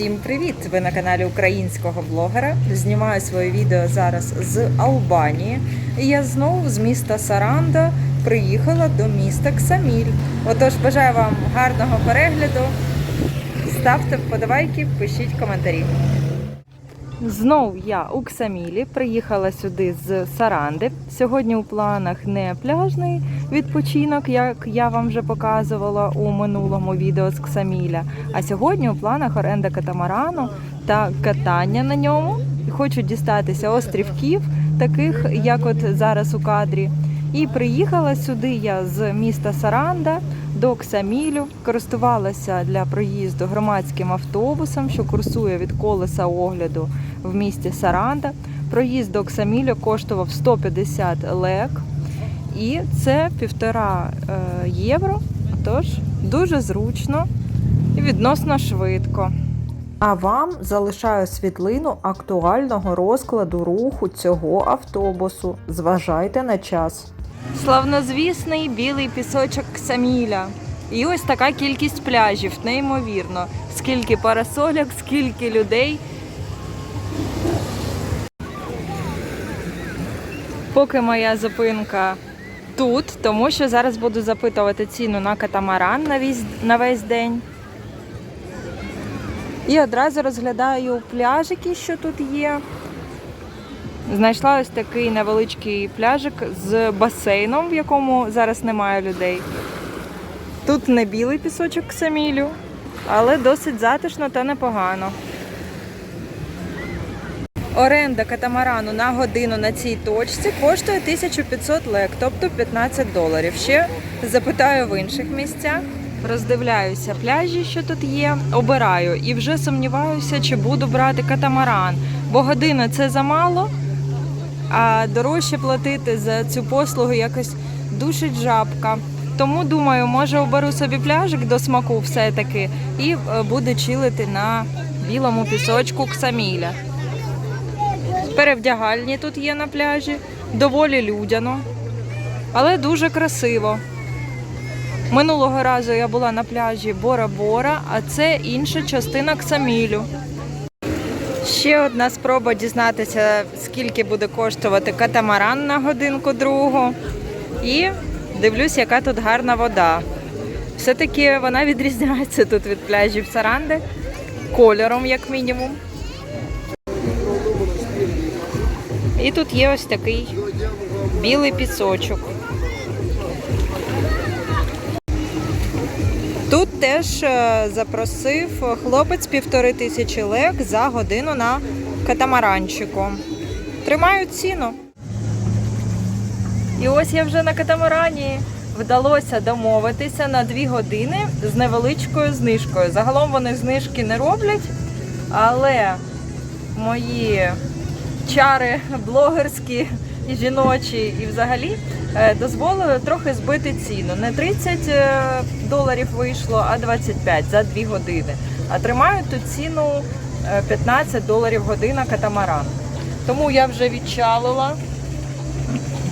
Всім привіт! Ви на каналі українського блогера. Знімаю своє відео зараз з Албанії. І я знову з міста Саранда приїхала до міста Ксаміль. Отож, бажаю вам гарного перегляду. Ставте вподобайки, пишіть коментарі. Знов я у Ксамілі приїхала сюди з Саранди. Сьогодні у планах не пляжний відпочинок, як я вам вже показувала у минулому відео з Ксаміля. А сьогодні у планах оренда катамарану та катання на ньому. Хочу дістатися острівків, таких як от зараз у кадрі. І приїхала сюди я з міста Саранда до Ксамілю, користувалася для проїзду громадським автобусом, що курсує від колеса огляду в місті Саранда. Проїзд до Ксамілю коштував 150 лек, і це півтора е, євро. Тож дуже зручно і відносно швидко. А вам залишаю світлину актуального розкладу руху цього автобусу. Зважайте на час. Славнозвісний білий пісочок Ксаміля. І ось така кількість пляжів, неймовірно. Скільки парасольок, скільки людей. Поки моя зупинка тут, тому що зараз буду запитувати ціну на катамаран на весь, на весь день. І одразу розглядаю пляжики, що тут є. Знайшла ось такий невеличкий пляжик з басейном, в якому зараз немає людей. Тут не білий пісочок Ксамілю, але досить затишно та непогано. Оренда катамарану на годину на цій точці коштує 1500 лек, тобто 15 доларів. Ще запитаю в інших місцях. Роздивляюся пляжі, що тут є, обираю і вже сумніваюся, чи буду брати катамаран, бо година це замало, а дорожче платити за цю послугу якось душить жабка. Тому думаю, може оберу собі пляжик до смаку все-таки і е, буду чилити на білому пісочку Ксаміля. Перевдягальні тут є на пляжі, доволі людяно, але дуже красиво. Минулого разу я була на пляжі Бора-Бора, а це інша частина Ксамілю. Ще одна спроба дізнатися, скільки буде коштувати катамаран на годинку другу. І дивлюсь, яка тут гарна вода. Все-таки вона відрізняється тут від пляжів Саранди кольором, як мінімум. І тут є ось такий білий пісочок. Тут теж е, запросив хлопець півтори тисячі лек за годину на катамаранчику. Тримають ціну. І ось я вже на катамарані вдалося домовитися на дві години з невеличкою знижкою. Загалом вони знижки не роблять, але мої чари блогерські і жіночі, і взагалі е, дозволили трохи збити ціну. Не 30 е, доларів вийшло, а 25 за 2 години. А тримають тут ціну е, 15 доларів година катамаран. Тому я вже відчалила.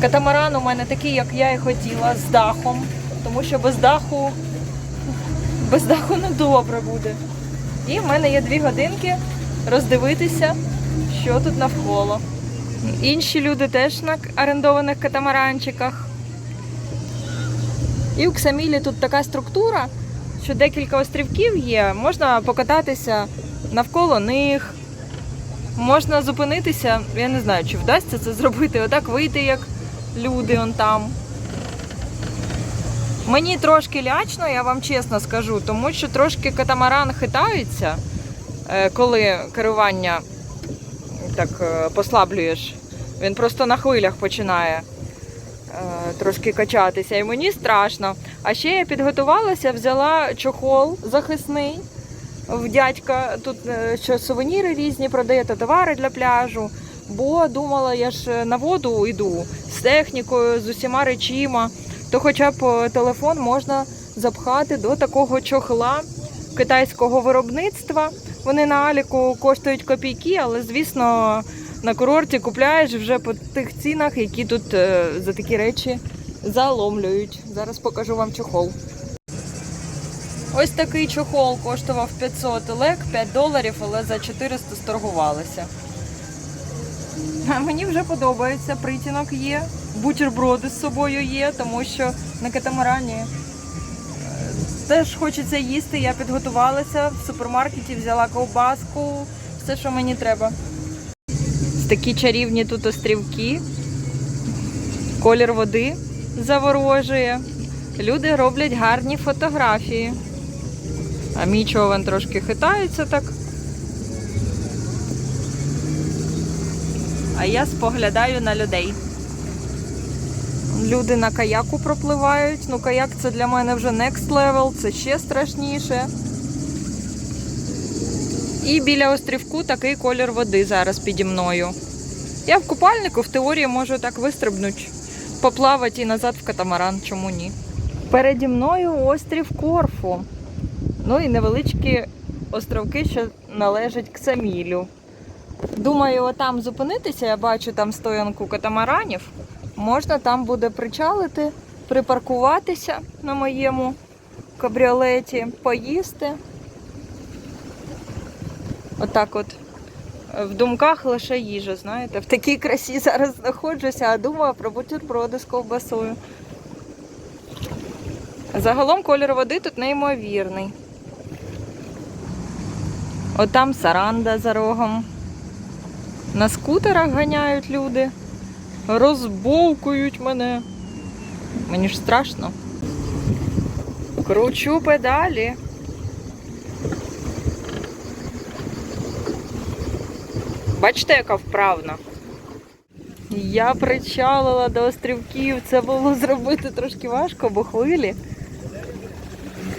Катамаран у мене такий, як я і хотіла, з дахом, тому що без даху без даху не добре буде. І в мене є дві годинки роздивитися, що тут навколо. Інші люди теж на орендованих катамаранчиках. І у Ксамілі тут така структура, що декілька острівків є, можна покататися навколо них. Можна зупинитися, я не знаю, чи вдасться це зробити, отак вийти, як люди он там. Мені трошки лячно, я вам чесно скажу, тому що трошки катамаран хитається, е, коли керування так е, послаблюєш. Він просто на хвилях починає е, трошки качатися. І мені страшно. А ще я підготувалася, взяла чохол захисний в дядька. Тут е, що сувеніри різні продає, та товари для пляжу. Бо думала, я ж на воду йду з технікою, з усіма речима, то хоча б телефон можна запхати до такого чохла китайського виробництва. Вони на Аліку коштують копійки, але звісно на курорті купляєш вже по тих цінах, які тут е, за такі речі заломлюють. Зараз покажу вам чохол. Ось такий чохол коштував 500 лек, 5 доларів, але за 400 сторгувалися. А мені вже подобається, притінок є, бутерброди з собою є, тому що на катамарані теж хочеться їсти. Я підготувалася в супермаркеті, взяла ковбаску, все, що мені треба. Такі чарівні тут острівки, колір води заворожує. Люди роблять гарні фотографії. А мій човен трошки хитається так. А я споглядаю на людей. Люди на каяку пропливають. Ну, каяк це для мене вже next level, це ще страшніше. І біля острівку такий колір води зараз піді мною. Я в купальнику в теорії можу так вистрибнути, поплавати і назад в катамаран, чому ні. Переді мною острів Корфу. Ну і невеличкі островки, що належать к Самілю. Думаю, отам зупинитися, я бачу там стоянку катамаранів. Можна там буде причалити, припаркуватися на моєму кабріолеті, поїсти. Отак от. В думках лише їжа, знаєте. В такій красі зараз знаходжуся, а думаю про бутерброди з ковбасою. Загалом колір води тут неймовірний. Отам саранда за рогом. На скутерах ганяють люди, розбовкують мене. Мені ж страшно. Кручу педалі. Бачите, яка вправна? Я причалила до острівків. Це було зробити трошки важко, бо хвилі.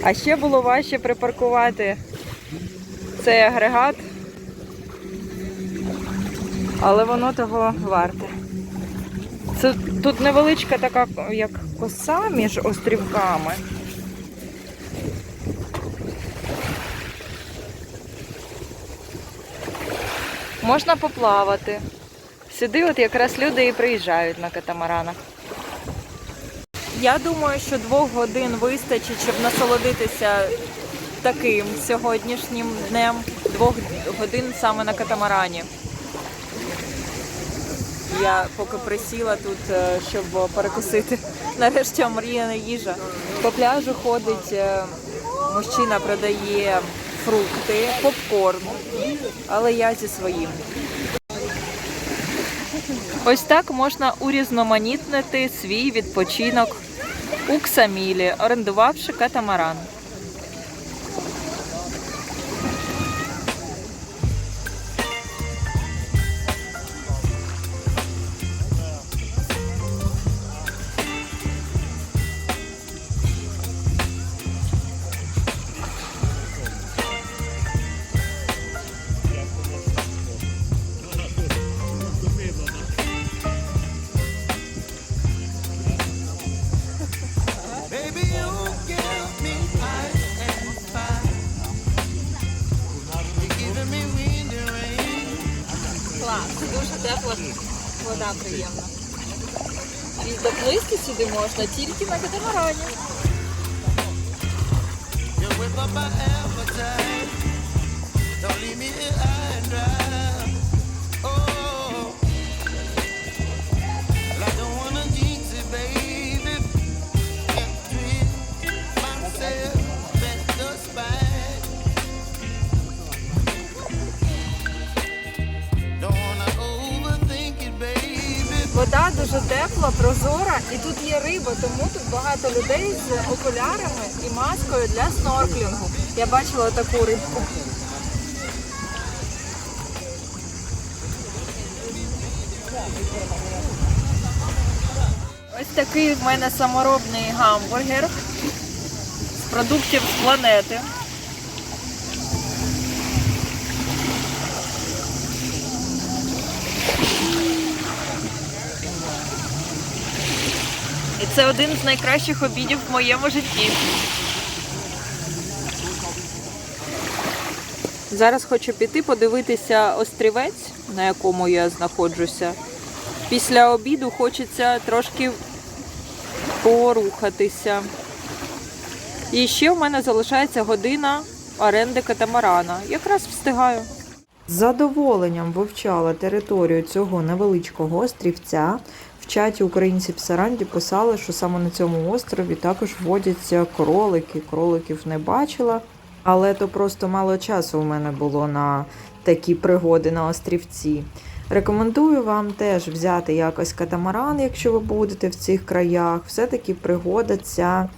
А ще було важче припаркувати цей агрегат. Але воно того варте. Це тут невеличка така, як коса між острівками. Можна поплавати. Сюди от якраз люди і приїжджають на катамаранах. Я думаю, що двох годин вистачить, щоб насолодитися таким сьогоднішнім днем. Двох годин саме на катамарані. Я поки присіла тут, е, щоб перекусити. Нарешті омріяна їжа. По пляжу ходить е, мужчина, продає фрукти, попкорн, але я зі своїм. Ось так можна урізноманітнити свій відпочинок у Ксамілі, орендувавши катамаран. Тепла вода приємна. І доплисти сюди можна тільки на катамарані. Тепла, прозора, і тут є риба, тому тут багато людей з окулярами і маскою для снорклінгу. Я бачила таку рибку. Ось такий в мене саморобний гамбургер з продуктів з планети. Це один з найкращих обідів в моєму житті. Зараз хочу піти подивитися острівець, на якому я знаходжуся. Після обіду хочеться трошки порухатися. І ще в мене залишається година оренди катамарана. Якраз встигаю. З задоволенням вивчала територію цього невеличкого острівця. В чаті українці в Саранді писали, що саме на цьому острові також водяться кролики. Кроликів не бачила, але то просто мало часу у мене було на такі пригоди на острівці. Рекомендую вам теж взяти якось катамаран, якщо ви будете в цих краях. Все-таки пригода ця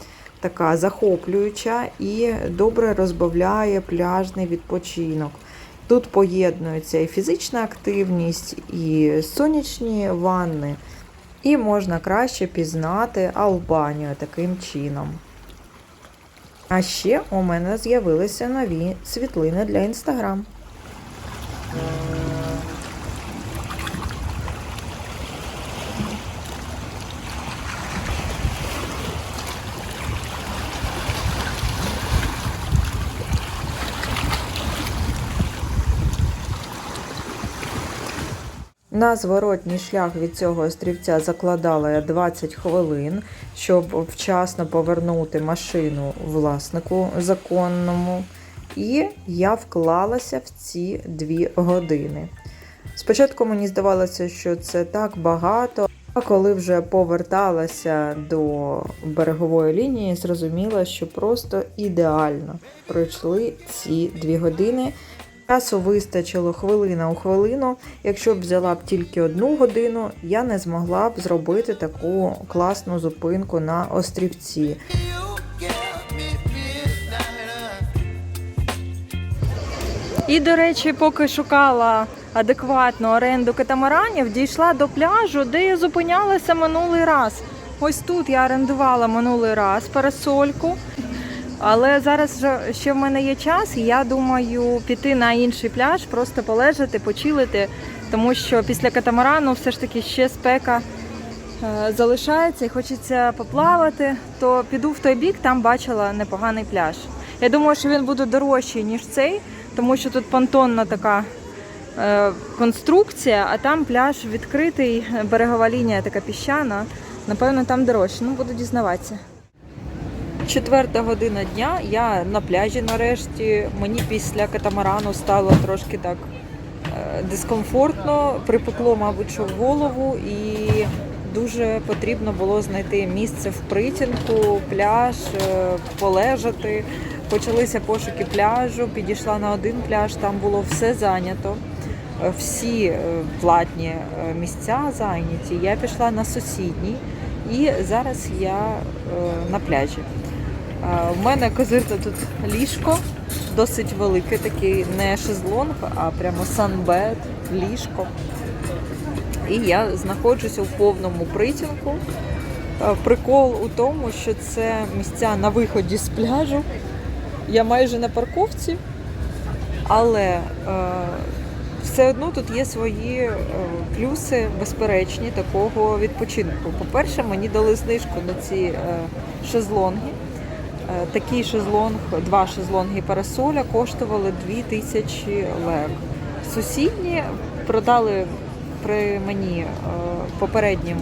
така захоплююча і добре розбавляє пляжний відпочинок. Тут поєднується і фізична активність, і сонячні ванни, і можна краще пізнати Албанію таким чином. А ще у мене з'явилися нові світлини для інстаграм. На зворотній шлях від цього острівця закладала я 20 хвилин, щоб вчасно повернути машину власнику законному. І я вклалася в ці дві години. Спочатку мені здавалося, що це так багато, а коли вже поверталася до берегової лінії, зрозуміла, що просто ідеально пройшли ці дві години. Часу вистачило хвилина у хвилину. Якщо б взяла б тільки одну годину, я не змогла б зробити таку класну зупинку на острівці. І, до речі, поки шукала адекватну оренду катамаранів, дійшла до пляжу, де я зупинялася минулий раз. Ось тут я орендувала минулий раз парасольку. Але зараз ще в мене є час, і я думаю піти на інший пляж, просто полежати, почилити, тому що після катамарану все ж таки ще спека е, залишається і хочеться поплавати, то піду в той бік, там бачила непоганий пляж. Я думаю, що він буде дорожчий, ніж цей, тому що тут понтонна така е, конструкція, а там пляж відкритий, берегова лінія така піщана. Напевно, там дорожче. Ну, буду дізнаватися. Четверта година дня. Я на пляжі нарешті. Мені після катамарану стало трошки так е, дискомфортно, припекло, мабуть, що в голову, і дуже потрібно було знайти місце в притінку, пляж, е, полежати. Почалися пошуки пляжу, підійшла на один пляж, там було все зайнято. Е, Всі платні місця зайняті. Я пішла на сусідній, і зараз я на пляжі. У мене козирне тут ліжко, досить велике, такий не шезлонг, а прямо санбед, ліжко. І я знаходжуся у повному притінку. Прикол у тому, що це місця на виході з пляжу. Я майже на парковці, але е, все одно тут є свої е, плюси безперечні такого відпочинку. По-перше, мені дали знижку на ці е, шезлонги. Е, Такий шезлонг, два шезлонги парасоля коштували 2000 лев. Сусідні продали при мені е, попереднім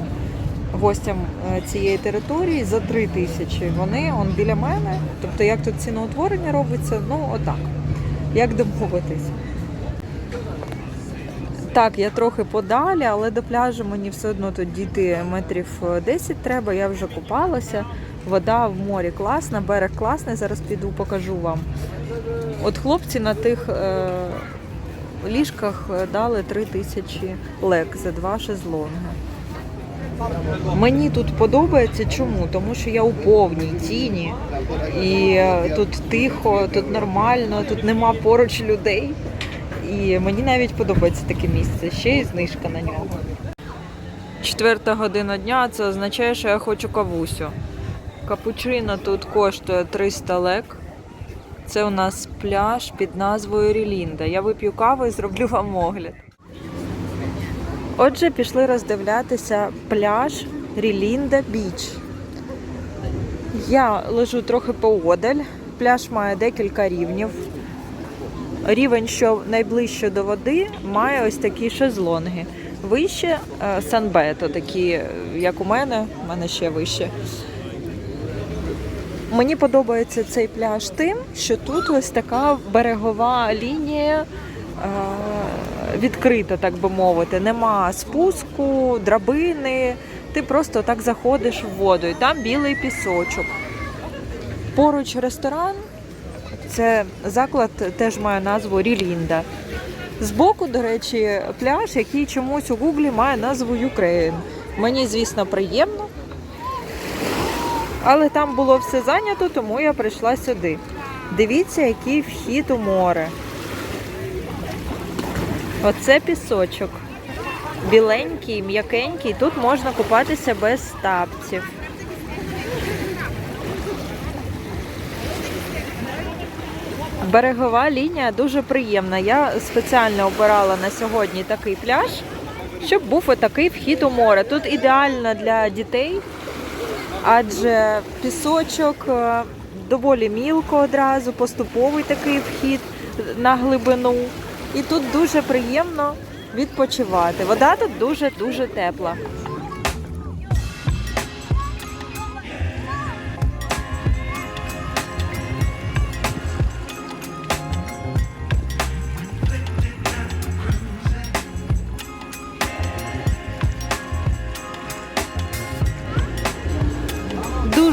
гостям е, цієї території за 3 тисячі. Вони он біля мене. Тобто, як тут ціноутворення робиться, ну отак. Як домовитись. Так, я трохи подалі, але до пляжу мені все одно тут дійти метрів е, 10 треба. Я вже купалася. Вода в морі класна, берег класний. Зараз піду покажу вам. От хлопці на тих е, ліжках е, дали 3 тисячі лек за два шезлонги. Мені тут подобається чому? Тому що я у повній тіні, і е, тут тихо, тут нормально, тут нема поруч людей. І мені навіть подобається таке місце. Ще й знижка на нього. Четверта година дня це означає, що я хочу кавусю. Капучино тут коштує 300 лек. Це у нас пляж під назвою Рілінда. Я вип'ю каву і зроблю вам огляд. Отже, пішли роздивлятися пляж Рілінда Біч. Я лежу трохи поодаль. Пляж має декілька рівнів. Рівень, що найближче до води, має ось такі шезлонги. Вище е, санбето, такі, як у мене, у мене ще вище. Мені подобається цей пляж тим, що тут ось така берегова лінія е, відкрита, так би мовити. Нема спуску, драбини. Ти просто так заходиш в воду, і там білий пісочок. Поруч ресторан. Це заклад теж має назву Рілінда. Збоку, до речі, пляж, який чомусь у Гуглі має назву Юкрейн. Мені, звісно, приємно. Але там було все зайнято, тому я прийшла сюди. Дивіться, який вхід у море. Оце пісочок. Біленький, м'якенький. Тут можна купатися без тапців. Берегова лінія дуже приємна. Я спеціально обирала на сьогодні такий пляж, щоб був отакий вхід у море. Тут ідеально для дітей, адже пісочок е, доволі мілко одразу, поступовий такий вхід на глибину. І тут дуже приємно відпочивати. Вода тут дуже-дуже тепла.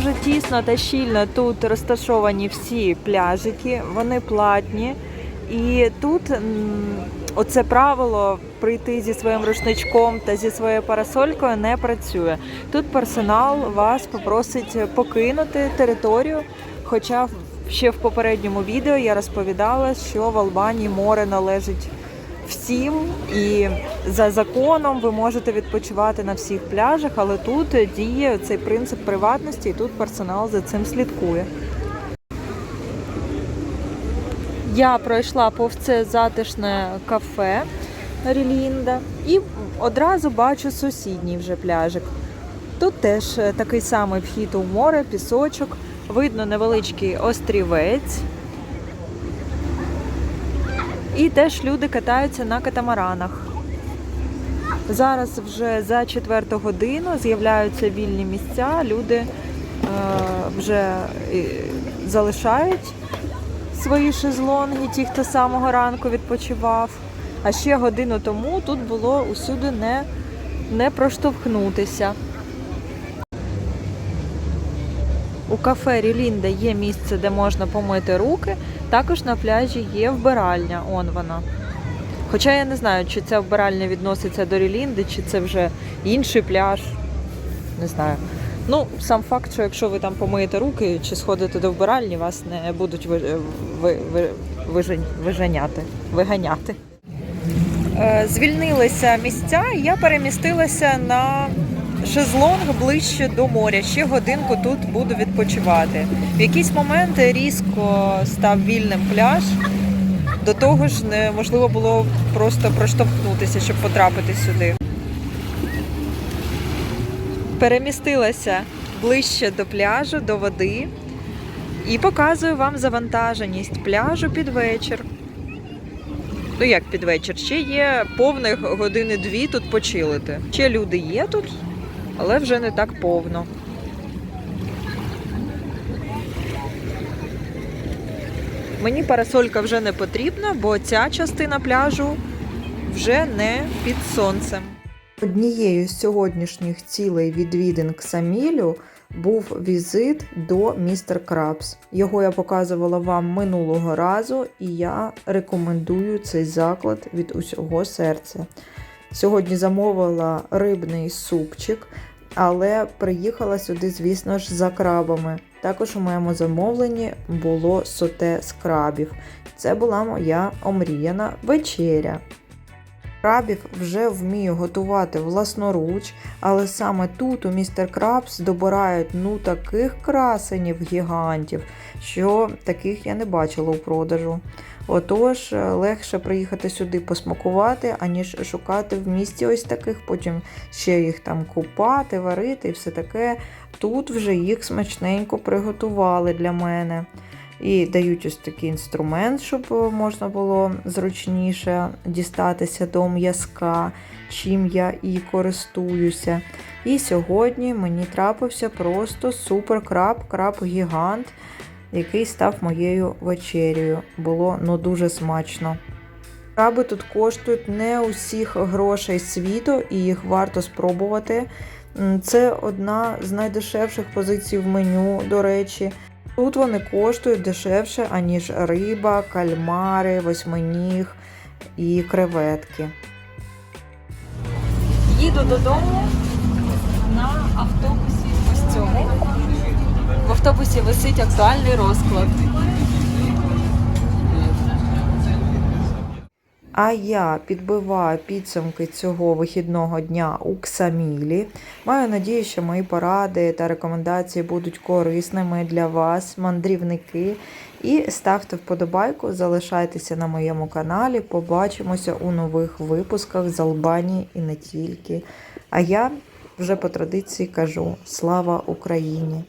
Дуже тісно та щільно тут розташовані всі пляжики, вони платні. І тут оце правило прийти зі своїм рушничком та зі своєю парасолькою не працює. Тут персонал вас попросить покинути територію. Хоча ще в попередньому відео я розповідала, що в Албанії море належить всім, і за законом ви можете відпочивати на всіх пляжах, але тут діє цей принцип приватності, і тут персонал за цим слідкує. Я пройшла повз це затишне кафе Рілінда і одразу бачу сусідній вже пляжик. Тут теж такий самий вхід у море, пісочок, видно невеличкий острівець. І теж люди катаються на катамаранах. Зараз вже за четверту годину з'являються вільні місця, люди е, вже е, залишають свої шезлонги, ті, хто з самого ранку відпочивав. А ще годину тому тут було усюди не, не проштовхнутися. У кафе Рілінда є місце, де можна помити руки. Також на пляжі є вбиральня, он вона. Хоча я не знаю, чи ця вбиральня відноситься до Рілінди, чи це вже інший пляж. Не знаю. Ну, сам факт, що якщо ви там помиєте руки чи сходите до вбиральні, вас не будуть ви, ви, ви, вижен- виженяти, виганяти. Е, Звільнилися місця, і я перемістилася на шезлонг ближче до моря. Ще годинку тут буду відпочивати. В якийсь момент різко став вільним пляж. До того ж, неможливо було просто проштовхнутися, щоб потрапити сюди. Перемістилася ближче до пляжу, до води і показую вам завантаженість пляжу під вечір. Ну як під вечір? Ще є повних години дві тут почилити. Ще люди є тут, але вже не так повно. Мені парасолька вже не потрібна, бо ця частина пляжу вже не під сонцем. Однією з сьогоднішніх цілей відвідин Ксамілю був візит до містер Крабс. Його я показувала вам минулого разу, і я рекомендую цей заклад від усього серця. Сьогодні замовила рибний супчик, але приїхала сюди, звісно ж, за крабами. Також у моєму замовленні було соте з крабів. Це була моя омріяна вечеря. Крабів вже вмію готувати власноруч, але саме тут у містер Крабс добирають ну таких красенів гігантів, що таких я не бачила у продажу. Отож, е, легше приїхати сюди посмакувати, аніж шукати в місті ось таких, потім ще їх там купати, варити і все таке. Тут вже їх смачненько приготували для мене. І дають ось такий інструмент, щоб можна було зручніше дістатися до м'язка, чим я і користуюся. І сьогодні мені трапився просто супер краб, краб гігант, який став моєю вечерею. Було ну дуже смачно. Краби тут коштують не усіх грошей світу, і їх варто спробувати. Це одна з найдешевших позицій в меню, до речі. Тут вони коштують дешевше, аніж риба, кальмари, восьминіг і креветки. Їду додому на автобусі ось цьому. В автобусі висить актуальний розклад. А я підбиваю підсумки цього вихідного дня у Ксамілі. Маю надію, що мої поради та рекомендації будуть корисними для вас, мандрівники. І ставте вподобайку, залишайтеся на моєму каналі. Побачимося у нових випусках з Албанії і не тільки. А я вже по традиції кажу: слава Україні!